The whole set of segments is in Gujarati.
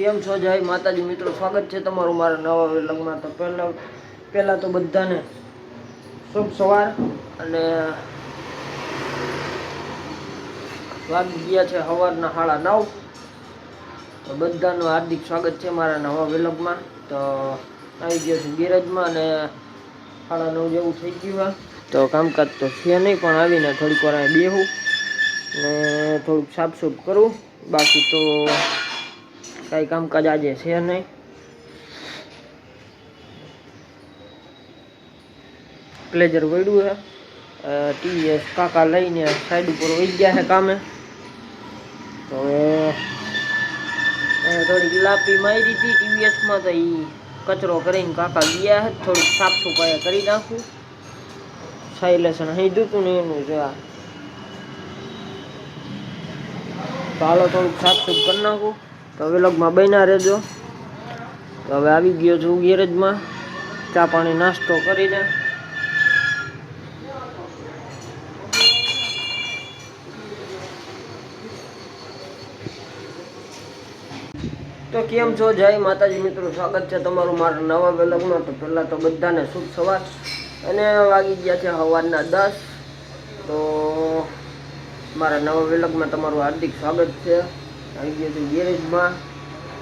કેમ છો જય માતાજી? મિત્રો, સ્વાગત છે તમારું મારા નવા વ્લોગમાં. તો પહેલા, પહેલાં તો બધાને શુભ સવાર અને વાગી ગયા છે સવારના સાડા નવ. તો બધાનું હાર્દિક સ્વાગત છે મારા નવા વ્લોગમાં. તો આવી ગયો છું ગેરેજમાં અને સાડા નવ જેવું થઈ ગયું તો કામકાજ તો છે નહીં, પણ આવીને થોડીક વાર બેહું ને થોડુંક સાફસૂફ કરું. બાકી તો કાંઈ કામકાજ આજે છે નહીં. પ્લેજર વળ્યું છે. ટીવીએસ કાકા લઈને સાઈડ ઉપર વહી ગયા છે કામે. તો થોડીક લાપી મારી હતી ટીવીએસમાં તો એ કચરો કરીને કાકા ગયા છે. થોડુંક સાફ સફાઈ કરી નાખું. સાયલેશન અહીં દૂતું ને એનું છે આ તો થોડુંક સાફ સૂફ કરી નાખું. તો વ્લોગમાં બન્યા રહેજો. તો હવે આવી ગયો છું ગેરેજમાં. ચા પાણી નાસ્તો કરીને. તો કેમ છો? જય માતાજી મિત્રો, સ્વાગત છે તમારું મારા નવા વ્લોગમાં. તો પહેલાં તો બધાને શુભ સવાર. અને વાગી ગયા છે સવારના દસ. તો મારા નવા વ્લોગમાં તમારું હાર્દિક સ્વાગત છે. આવી ગયો છું ગેરેજમાં.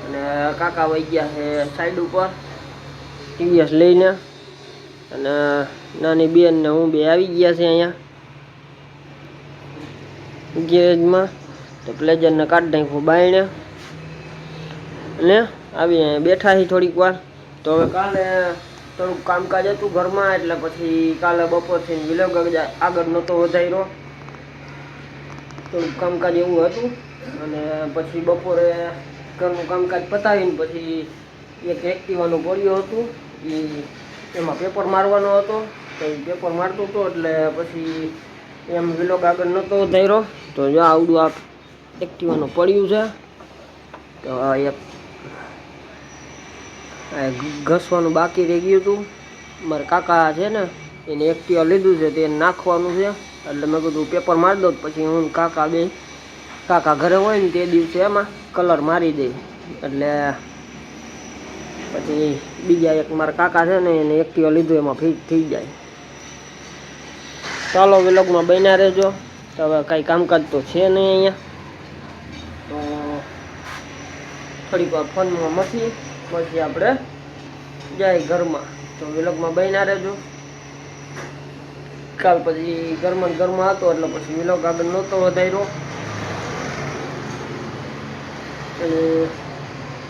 અને કાકા વહી ગયા છે સાઈડ ઉપર. ટીવીએસ લઈને. અને નાની બેન ને હું બે આવી ગયા છે અહીંયા. ગેરેજમાં. તો પ્લેઝરને કાઢી નાખ્યું બાયણે. અને આવી બેઠા છીએ થોડીક વાર. તો હવે કાલે થોડુંક કામકાજ હતું ઘરમાં, એટલે પછી કાલે બપોરથી વિલોગ આગળ નહોતો વધાર્યો. થોડુંક કામકાજ એવું હતું. અને પછી બપોરે ઘરનું કામકાજ પતાવીને પછી એક એક્ટિવાનું પડ્યું હતું. એ એમાં પેપર મારવાનો હતો. તો એ પેપર મારતો હતો એટલે પછી એમ વિલો આગળ નહોતો ધર્યો. તો જો આવડું આ એક્ટિવાનું પડ્યું છે. તો આ એક ઘસવાનું બાકી રહી ગયું હતું. મારા કાકા છે ને, એને એક્ટિવા લીધું છે, તે નાખવાનું છે. એટલે મેં કીધું પેપર મારી દઉં પછી હું કાકા બે કાકા ઘરે હોય ને તે દિવસે એમાં કલર મારી દે. એટલે પછી બીજા એક મારા કાકા છે ને એને એક્ટિવા લીધું, એમાં ફિટ થઈ જાય. ચાલો વિલોગમાં બન્યા રહેજો. તો હવે કાંઈ કામકાજ તો છે નહીં અહીંયા. તો થોડીક વાર ફોનમાં મથી પછી આપણે જાય ઘરમાં. તો વિલોગમાં બન્યા રહેજો. કાલ પછી ઘરમાં ઘરમાં હતો, એટલે પછી વિલોગ આગળ નહોતો વધાર્યો. અને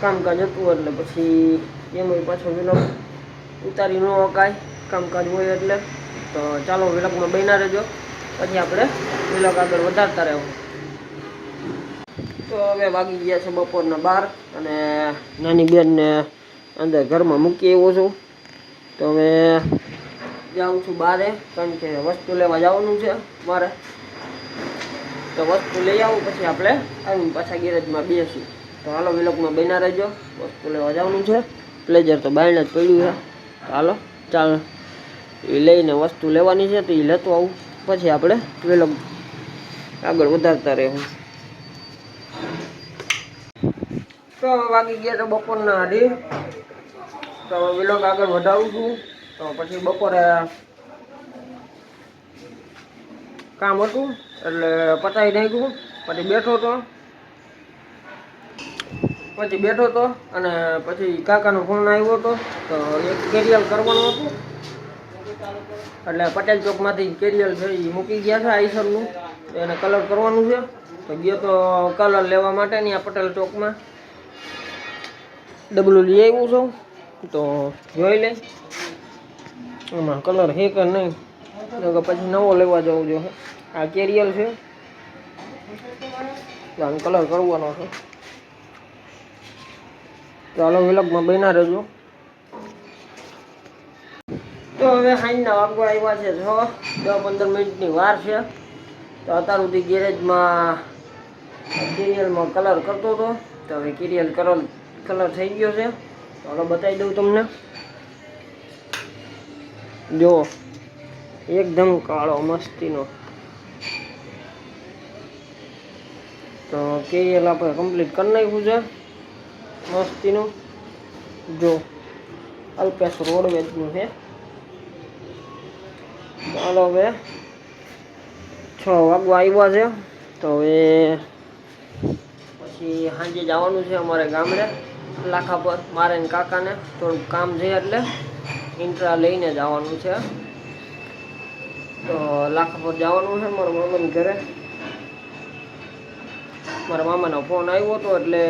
કામકાજ હતું એટલે પછી એમાં પાછો વિલોગ ઉતારી ન અકાય કામકાજ હોય એટલે. તો ચાલો વિલોગમાં બન્યા રહેજો. પછી આપણે વિલોગ આગળ વધારતા રહેવું. તો હવે વાગી ગયા છે બપોરના બાર અને નાની બેનને અંદર ઘરમાં મૂકી આવ્યો છું. તો હવે જાઉં છું બારે કારણ કે વસ્તુ લેવા જવાનું છે મારે. તો વસ્તુ લઈ આવું, પછી આપણે આવીને પાછા ગેરેજમાં બેસી તો હાલો વિલોકમાં બન્યા રહેજો. વસ્તુ લેવા જવાનું છે. પ્લેઝર તો બાયણ જ પડ્યું છે. હાલો, ચાલ. એ લઈને વસ્તુ લેવાની છે તો એ લેતો આવું. પછી આપણે વિલોક આગળ વધારતા રહેવું. તો વાગી ગયા તો બપોરના અઢી તો વિલોગ આગળ વધારું છું. તો પછી બપોરે કામ હતું એટલે પતાવી નાખ્યું. પછી બેઠો તો પછી બેઠો તો અને પછી કાકાનો ફોન આવ્યો હતો તો એક કેરિયલ કરવાનું હતું. એટલે પટેલ ચોકમાંથી કેરિયલ છે એ મૂકી ગયા છે આઈસરનું. એને કલર કરવાનું છે. તો ગયો તો કલર લેવા માટે આ પટેલ ચોકમાં. ડબલું લઈ આવ્યું છું. તો જોઈ લે. એમાં કલર છે કે નહીં? તો પછી નવો લેવા જવું જોઈએ આ કેરિયલ છે. આનો કલર કરવાનો છે. તો હાલો વિલગમાં બન્યા રહેજો. તો હવે સાંજના વાગવા આવ્યા છે છ દસ પંદર મિનિટની વાર છે. તો અત્યાર સુધી ગેરેજમાં કેરિયલમાં કલર કરતો હતો. તો હવે કેરિયલ કલર કલર થઈ ગયો છે. તો હવે બતાવી દઉં તમને. જો, એકદમ કાળો, મસ્તીનો. તો કેરિયલ આપણે કમ્પ્લીટ કરી નાખ્યું છે. મસ્તીનું. જો, અલ્પેશ રોડવેજનું છે. ચાલો હવે છ વાગવા આવ્યા છે. તો હવે પછી સાંજે જવાનું છે અમારે ગામડે, લાખા પર, મારે કાકાને. થોડુંક કામ છે એટલે ઇન્ટ્રા લઈને જવાનું છે. તો લાખા પર જવાનું છે મારા મામાને ઘરે. મારા મામાનો ફોન આવ્યો હતો એટલે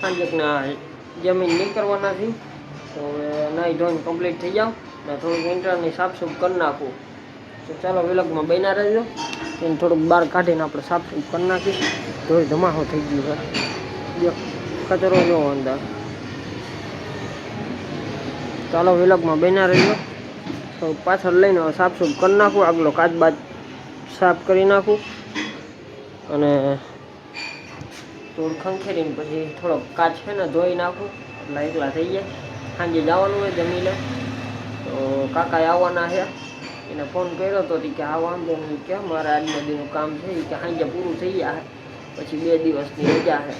સાંજેકના જમીન નીકળવાનાથી તો હવે નાહી ધોઈને કમ્પ્લીટ થઈ જાવ ને થોડુંક ઇન્ટરની સાફસૂફ કરી નાખું. તો ચાલો વિલગમાં બન્યા રહેજો. એને થોડુંક બહાર કાઢીને આપણે સાફસૂફ કરી નાખી ધોઈ ધમાહો થઈ ગયું છે. કચરો જો અંદર. ચાલો વિલગમાં બન્યા રહેજો. તો પાછળ લઈને સાફસૂફ કરી નાખું. આગલો કાચ બાદ સાફ કરી નાખું. અને થોડું ખંખેરીને પછી થોડોક કાચ છે ને ધોઈ નાખું. એટલે એકલા થઈ જાય સાંજે જવાનું હોય જમીને. તો કાકાએ આવવાના છે. એને ફોન કર્યો હતો તી કે આ વાંધો નહીં. કે મારે આજના દીનું કામ છે. કે સાંજે પૂરું થઈ જાય પછી બે દિવસની રજા છે.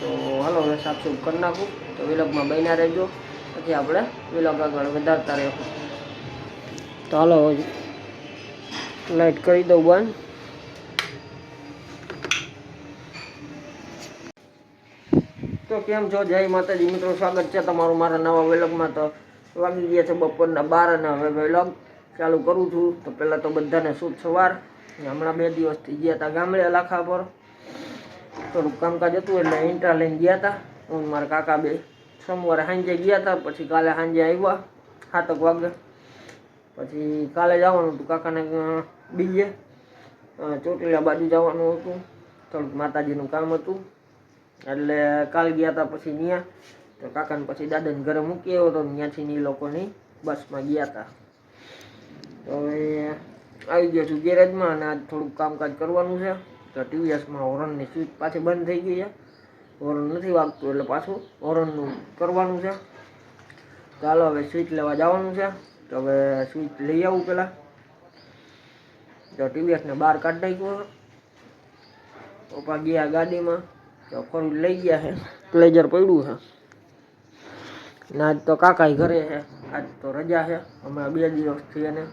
તો હાલો, હવે સાફસૂફ કરી નાખું. તો વિલોગમાં બન્યા રહેજો. પછી આપણે વિલોગ આગળ વધારતા રહેશું. તો હાલો લાઈટ કરી દઉં બંધ. તો કેમ છો? જય માતાજી. મિત્રો, સ્વાગત છે તમારું મારા નવા વેલોગમાં. તો વાગી ગયા છે બપોરના બાર અને હવે વેલોગ ચાલુ કરું છું. તો પહેલાં તો બધાને શુભ સવાર. હમણાં બે દિવસથી ગયા હતા ગામડે લાખા પર. થોડુંક કામકાજ હતું એટલે ઇન્ટ્રા લઈને ગયા હતા હું મારા કાકા બે સોમવારે સાંજે ગયા હતા પછી કાલે સાંજે આવ્યા સાતક વાગે. પછી કાલે જવાનું હતું, કાકાને બીજે. ચોટીલા બાજુ જવાનું હતું. થોડુંક માતાજીનું કામ હતું. એટલે કાલ ગયા હતા પછી ત્યાં તો કાકાને પછી દાદાને ઘરે મૂકી આવ્યો તો ત્યાંથી એ લોકોની બસમાં ગયા હતા તો હવે આવી ગયો છું ગેરેજમાં અને આજ થોડુંક કામકાજ કરવાનું છે. તો ટીવીએસમાં હોરનની સ્વિચ પાછી બંધ થઈ ગઈ છે. હોરન નથી વાગતું એટલે પાછું હોરનનું કરવાનું છે. ચાલો હવે સ્વિચ લેવા જવાનું છે. તો હવે સ્વિચ લઈ આવું પહેલાં તો ટીવીએસને બહાર કાઢી નાખ્યો પપ્પા ગયા ગાડીમાં. તો ફોર લઈ ગયા છે પ્લેજર પડ્યું છે ને આજ તો કાકા ઘરે છે આજ તો રજા છે હમણાં બે દિવસથી એને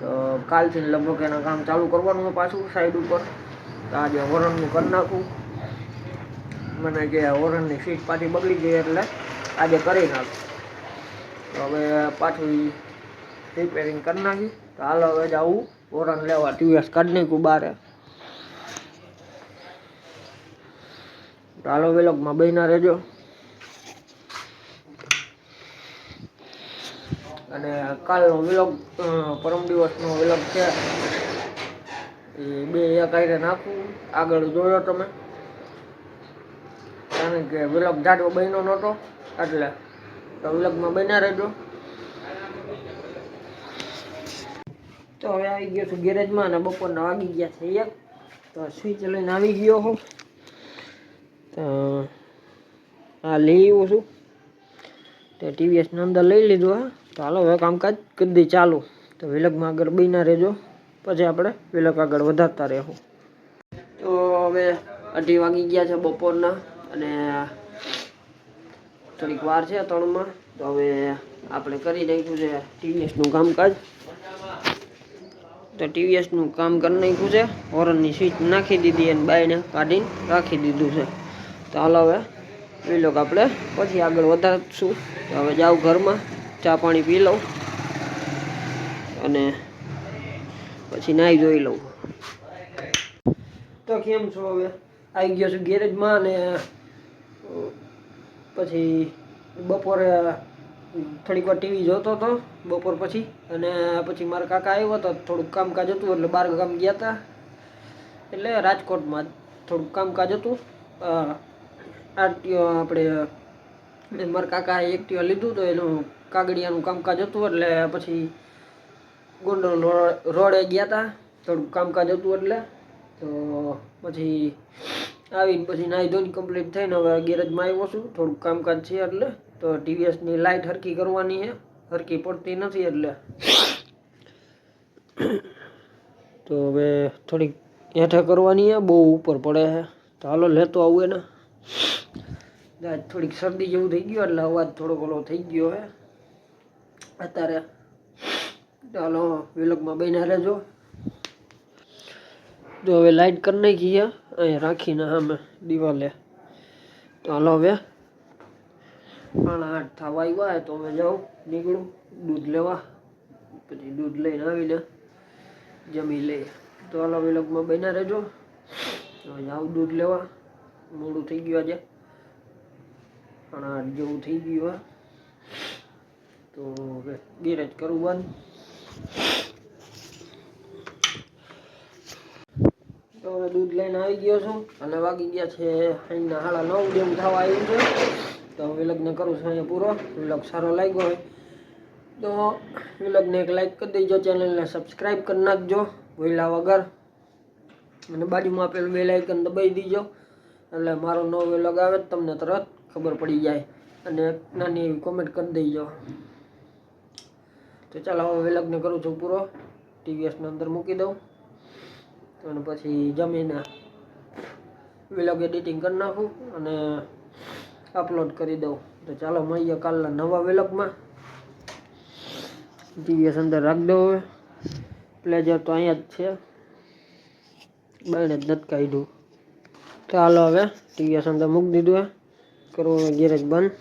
તો કાલથી લગભગ એના કામ ચાલુ કરવાનું પાછું સાઈડ ઉપર. તો આજે હોરનનું કરી નાખું. મને જે હોરનની સીટ પાછી બગડી ગઈ એટલે આજે કરી નાખું. તો હવે પાછું રિપેરિંગ કરી નાખી. તો હાલ હવે જાવું હોરન લેવા ટીવીએસ કાઢી નાખ્યું બારે. તો હાલો વેલોગમાં બહીના રહેજો. અને કાલનો વિલોગ પરમ દિવસનો વિલોગ છે. એ બે એક આઈને નાખું. આગળ જોયો તમે. કારણ કે વિલોગ જાડો બન્યો નહોતો, એટલે તો વિલોગમાં બન્યા રહેજો. તો હવે આવી ગયો છું ગેરેજમાં અને બપોરના વાગી ગયા છે એક. તો સ્વિચ લઈને આવી ગયો હું. તો હા લઈ આવ્યો છું. તો ટીવીએસની અંદર લઈ લીધું હા. તો હાલો હવે કામકાજ કરી દઈ ચાલુ. તો વિલગમાં આગળ બહીના રહેજો. પછી આપણે વિલગ આગળ વધારતા રહેવું તો હવે અઢી વાગી ગયા છે બપોરના અને થોડીક વાર છે ત્રણમાં તો હવે આપણે કરી નાખ્યું છે ટીવીએસનું કામકાજ. તો ટીવીએસનું કામ કરી નાખ્યું છે. હોરનની સ્વિચ નાખી દીધી અને બાયને કાઢીને રાખી દીધું છે. તો હાલો હવે વિલોગ આપણે પછી આગળ વધારશું. હવે જાઉં ઘરમાં, ચા પાણી પી લઉં અને પછી નાહી જોઈ લઉં. તો કેમ છો હવે? આવી ગયો છું ગેરેજમાં અને પછી બપોરે થોડીક વાર ટીવી જોતો હતો, બપોર પછી. અને પછી મારા કાકા આવ્યો હતો, થોડુંક કામકાજ હતું, એટલે બાર ગામ ગયા હતા. એટલે રાજકોટમાં થોડુંક કામકાજ હતું. આરટીઓ આપણે મારા કાકાએ એકટીઓ લીધું તો એનું કાગડિયાનું કામકાજ હતું એટલે પછી ગોંડલ રોડે ગયા હતા થોડુંક કામકાજ હતું એટલે, તો પછી આવીને પછી નાહી ધોઈને કમ્પ્લીટ થઈને હવે ગેરેજમાં આવ્યો છું, થોડુંક કામકાજ છે એટલે, તો ટીવીએસની લાઇટ હરકી કરવાની છે હરકી પડતી નથી એટલે. તો હવે થોડીક હેઠે કરવાની છે, બહુ ઉપર પડે છે. તો હાલો લેતો આવું એને. થોડીક શરદી જેવું થઈ ગયું, એટલે અવાજ થોડો ઘણો થઈ ગયો હે. અત્યારે ચાલો વિલોકમાં બન્યા રહેજો. જો હવે લાઇટ કરી નાખી છે અહીંયા રાખીને અમે દિવાલે. તો હાલો હવે. પાણા આઠ થવા આવ્યા તો અમે જાઉં, નીકળું, દૂધ લેવા. પછી દૂધ લઈને આવીને જમી લઈએ. તો હાલો વિલોકમાં બન્યા રહેજો. હવે જાઉં દૂધ લેવા. મોડું થઈ ગયું આજે. પણ આઠ જેવું થઈ ગયું તો હવે ગેરેજ કરું બંધ. તો હવે દૂધ લઈને આવી ગયો છું અને વાગી ગયા છે અહીંના હાડા નવ ડેમ થવા આવ્યું છે. તો હવે લગ્ન કરું છું અહીંયા પૂરો. વિલગ સારો લાગ્યો હોય તો વિલગને એક લાઈક કરી દેજો, ચેનલને સબસ્ક્રાઈબ કરી નાખજો. ભૂલ્યા વગર. અને બાજુમાં આપેલું બે લાઇકન દબાઈ દીજો. એટલે મારો નવો વિલગ આવે તમને તરત ખબર પડી જાય. અને નાની એવી કોમેન્ટ કરી દેજો. તો ચાલો, હવે વિલગને કરું છું પૂરો. ટીવીએસને અંદર મૂકી દઉં. અને પછી જમીને વ્લોગ એડિટિંગ કરી નાખું અને અપલોડ કરી દઉં. તો ચાલો, મળીએ કાલના નવા વ્લોગમાં. ટીવીએસ અંદર રાખી દઉં હવે. પ્લેજર તો અહીંયા જ છે. બાયણે જ નથી કાઢ્યું. ચાલો હવે ટીવીએસ અંદર મૂકી દીધું હે. કરવું ગેરેજ બંધ.